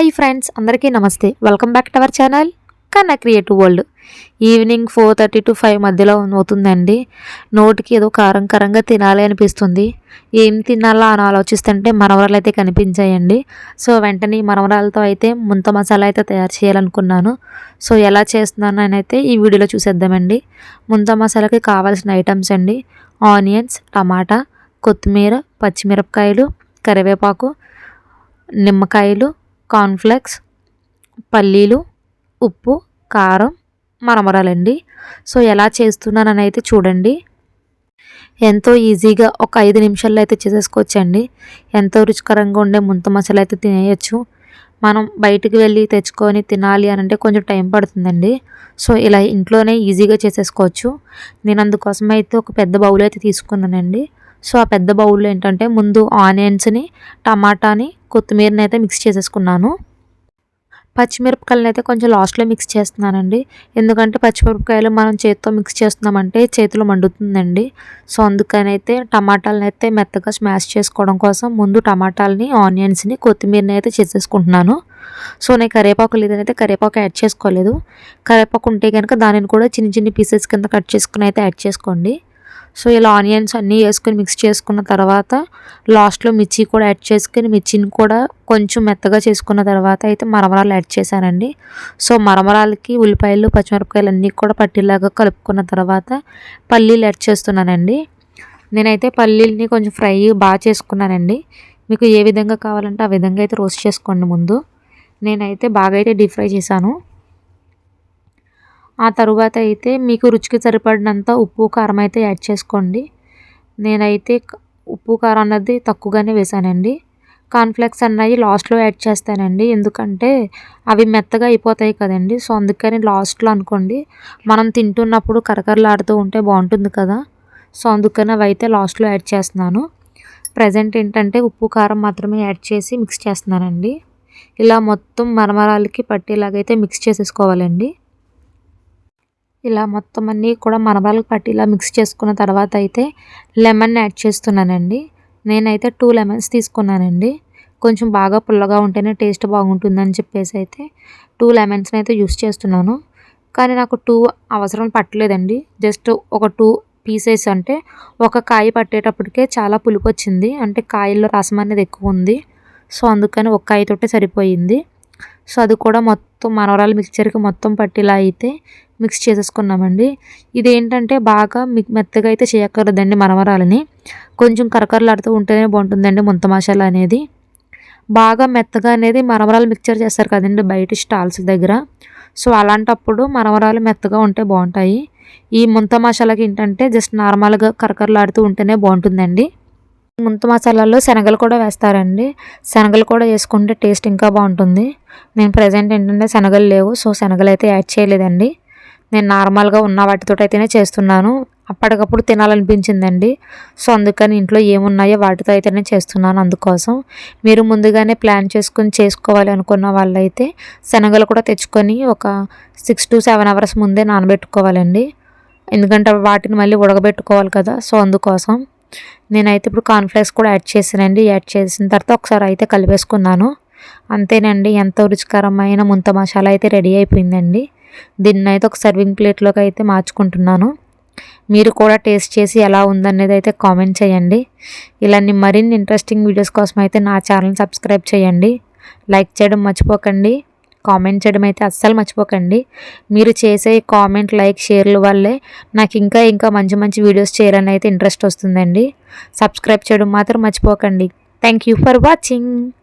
Hi friends అందరికీ నమస్తే. Welcome back to our channel Kanna creative world. Evening four thirty to five మధ్యలో అవుతుందండి. నోటికి ఏదో కారం కారంగా తినాలి అనిపిస్తుంది. ఏం తినాలా అని ఆలోచిస్తుంటే మనవరాలు అయితే కనిపించాయండి. సో వెంటనే మనవరాలతో అయితే ముంత మసాలా అయితే తయారు చేయాలనుకున్నాను. సో ఎలా చేస్తున్నాను అని అయితే ఈ వీడియోలో చూసేద్దామండి. ముంత మసాలాకి కావాల్సిన ఐటమ్స్ అండి. ఆనియన్స్ టమాటా కొత్తిమీర పచ్చిమిరపకాయలు కరివేపాకు నిమ్మకాయలు కార్న్ఫ్లెక్స్ పల్లీలు ఉప్పు కారం మరమరాలండి. సో ఎలా చేస్తున్నానని అయితే చూడండి. ఎంతో ఈజీగా ఒక ఐదు నిమిషాల్లో అయితే చేసేసుకోవచ్చండి. ఎంతో రుచికరంగా ఉండే ముంత మసాలా అయితే తినేయచ్చు. మనం బయటికి వెళ్ళి తెచ్చుకొని తినాలి అని అంటే కొంచెం టైం పడుతుందండి. సో ఇలా ఇంట్లోనే ఈజీగా చేసేసుకోవచ్చు. నేను అందుకోసం అయితే ఒక పెద్ద బౌల్ అయితే తీసుకున్నానండి. సో ఆ పెద్ద బౌల్లో ఏంటంటే ముందు ఆనియన్స్ని టమాటాని కొత్తిమీరని అయితే మిక్స్ చేసేసుకున్నాను. పచ్చిమిరపకాయలను అయితే కొంచెం లాస్ట్లో మిక్స్ చేస్తున్నానండి. ఎందుకంటే పచ్చిమిరపకాయలు మనం చేతితో మిక్స్ చేస్తున్నామంటే చేతిలో మండుతుందండి. సో అందుకని అయితే టమాటాలను అయితే మెత్తగా స్మాష్ చేసుకోవడం కోసం ముందు టమాటాలని ఆనియన్స్ని కొత్తిమీరని అయితే చేసేసుకుంటున్నాను. సో నేను కరివేపాకు లేదనైతే కరివేపాకు యాడ్ చేసుకోలేదు. కరివేపాకు ఉంటే కనుక దానిని కూడా చిన్న చిన్న పీసెస్ కింద కట్ చేసుకుని అయితే యాడ్ చేసుకోండి. సో ఇలా ఆనియన్స్ అన్నీ వేసుకొని మిక్స్ చేసుకున్న తర్వాత లాస్ట్లో మిర్చి కూడా యాడ్ చేసుకొని మిర్చిని కూడా కొంచెం మెత్తగా చేసుకున్న తర్వాత అయితే మరమరాలు యాడ్ చేశానండి. సో మరమరాలకి ఉల్లిపాయలు పచ్చిమిరపకాయలు అన్నీ కూడా పట్టిలాగా కలుపుకున్న తర్వాత పల్లీలు యాడ్ చేస్తున్నానండి. నేనైతే పల్లీలని కొంచెం ఫ్రై బాగా చేసుకున్నానండి. మీకు ఏ విధంగా కావాలంటే ఆ విధంగా అయితే రోస్ట్ చేసుకోండి ముందు. నేనైతే బాగా అయితే డీప్ ఫ్రై చేశాను. ఆ తరువాత అయితే మీకు రుచికి సరిపడినంత ఉప్పు కారం అయితే యాడ్ చేసుకోండి. నేనైతే ఉప్పు కారం అన్నది తక్కువగానే వేసానండి. కాన్ఫ్లెక్స్ అన్నవి లాస్ట్లో యాడ్ చేస్తానండి. ఎందుకంటే అవి మెత్తగా అయిపోతాయి కదండి. సో అందుకని లాస్ట్లో అనుకోండి మనం తింటున్నప్పుడు కరకరలాడుతూ ఉంటే బాగుంటుంది కదా. సో అందుకని అవి అయితే లాస్ట్లో యాడ్ చేస్తున్నాను. ప్రజెంట్ ఏంటంటే ఉప్పు కారం మాత్రమే యాడ్ చేసి మిక్స్ చేస్తున్నానండి. ఇలా మొత్తం మరమరాలకి పట్టేలాగైతే మిక్స్ చేసేసుకోవాలండి. ఇలా మొత్తం అన్నీ కూడా మనబాలకు పట్టి ఇలా మిక్స్ చేసుకున్న తర్వాత అయితే లెమన్ యాడ్ చేస్తున్నానండి. నేనైతే టూ లెమన్స్ తీసుకున్నానండి. కొంచెం బాగా పుల్లగా ఉంటేనే టేస్ట్ బాగుంటుందని చెప్పేసి అయితే టూ లెమన్స్ని అయితే యూస్ చేస్తున్నాను. కానీ నాకు టూ అవసరం పట్టలేదండి. జస్ట్ ఒక టూ పీసెస్ అంటే ఒక కాయ పట్టేటప్పటికే చాలా పులుపు వచ్చింది. అంటే కాయల్లో రసం అనేది ఎక్కువ ఉంది. సో అందుకని ఒక కాయతోటే సరిపోయింది. సో అది కూడా మొత్తం మనవరాలు మిక్చర్కి మొత్తం పట్టిలా అయితే మిక్స్ చేసేసుకున్నామండి. ఇదేంటంటే బాగా మెత్తగా అయితే చేయక్కర్లేదండి మనవరాలని కొంచెం కరకరలాడుతూ ఉంటేనే బాగుంటుందండి ముంత మసాలా అనేది. బాగా మెత్తగా అనేది మరమరాలు మిక్చర్ చేస్తారు కదండి బయట స్టాల్స్ దగ్గర. సో అలాంటప్పుడు మరమరాలు మెత్తగా ఉంటే బాగుంటాయి. ఈ ముంత మసాలాకి ఏంటంటే జస్ట్ నార్మల్గా కరకరలాడుతూ ఉంటేనే బాగుంటుందండి. ముంత మసాలాలో శనగలు కూడా వేస్తారండి. శనగలు కూడా వేసుకుంటే టేస్ట్ ఇంకా బాగుంటుంది. నేను ప్రజెంట్ ఏంటంటే శనగలు లేవు. సో శనగలు అయితే యాడ్ చేయలేదండి. నేను నార్మల్గా ఉన్న వాటితో అయితేనే చేస్తున్నాను. అప్పటికప్పుడు తినాలనిపించిందండి. సో అందుకని ఇంట్లో ఏమున్నాయో వాటితో అయితేనే చేస్తున్నాను అందుకోసం. మీరు ముందుగానే ప్లాన్ చేసుకుని చేసుకోవాలి అనుకున్న వాళ్ళైతే శనగలు కూడా తెచ్చుకొని ఒక సిక్స్ టు సెవెన్ అవర్స్ ముందే నానబెట్టుకోవాలండి. ఎందుకంటే వాటిని మళ్ళీ ఉడకబెట్టుకోవాలి కదా సో అందుకోసం. నేనైతే ఇప్పుడు కార్న్ఫ్లెక్స్ కూడా యాడ్ చేసానండి యాడ్ చేసిన తర్వాత ఒకసారి అయితే కలిపేసుకున్నాను. అంతేనండి ఎంతో రుచికరమైన ముంత మసాలా అయితే రెడీ అయిపోయిందండి. దీన్ని అయితే ఒక సర్వింగ్ ప్లేట్లోకి అయితే మార్చుకుంటున్నాను. మీరు కూడా టేస్ట్ చేసి ఎలా ఉందనేది అయితే కామెంట్ చేయండి. ఇలాంటి మరిన్ని ఇంట్రెస్టింగ్ వీడియోస్ కోసం అయితే నా ఛానల్ సబ్స్క్రైబ్ చేయండి. లైక్ చేయడం మర్చిపోకండి. కామెంట్ చేయడం అయితే అస్సలు మర్చిపోకండి. మీరు చేసే కామెంట్ లైక్ షేర్ల వల్లే నాకు ఇంకా ఇంకా మంచి మంచి వీడియోస్ చేయాలని అయితే ఇంట్రెస్ట్ వస్తుందండి. సబ్స్క్రైబ్ చేయడం మాత్రం మర్చిపోకండి. Thank you for watching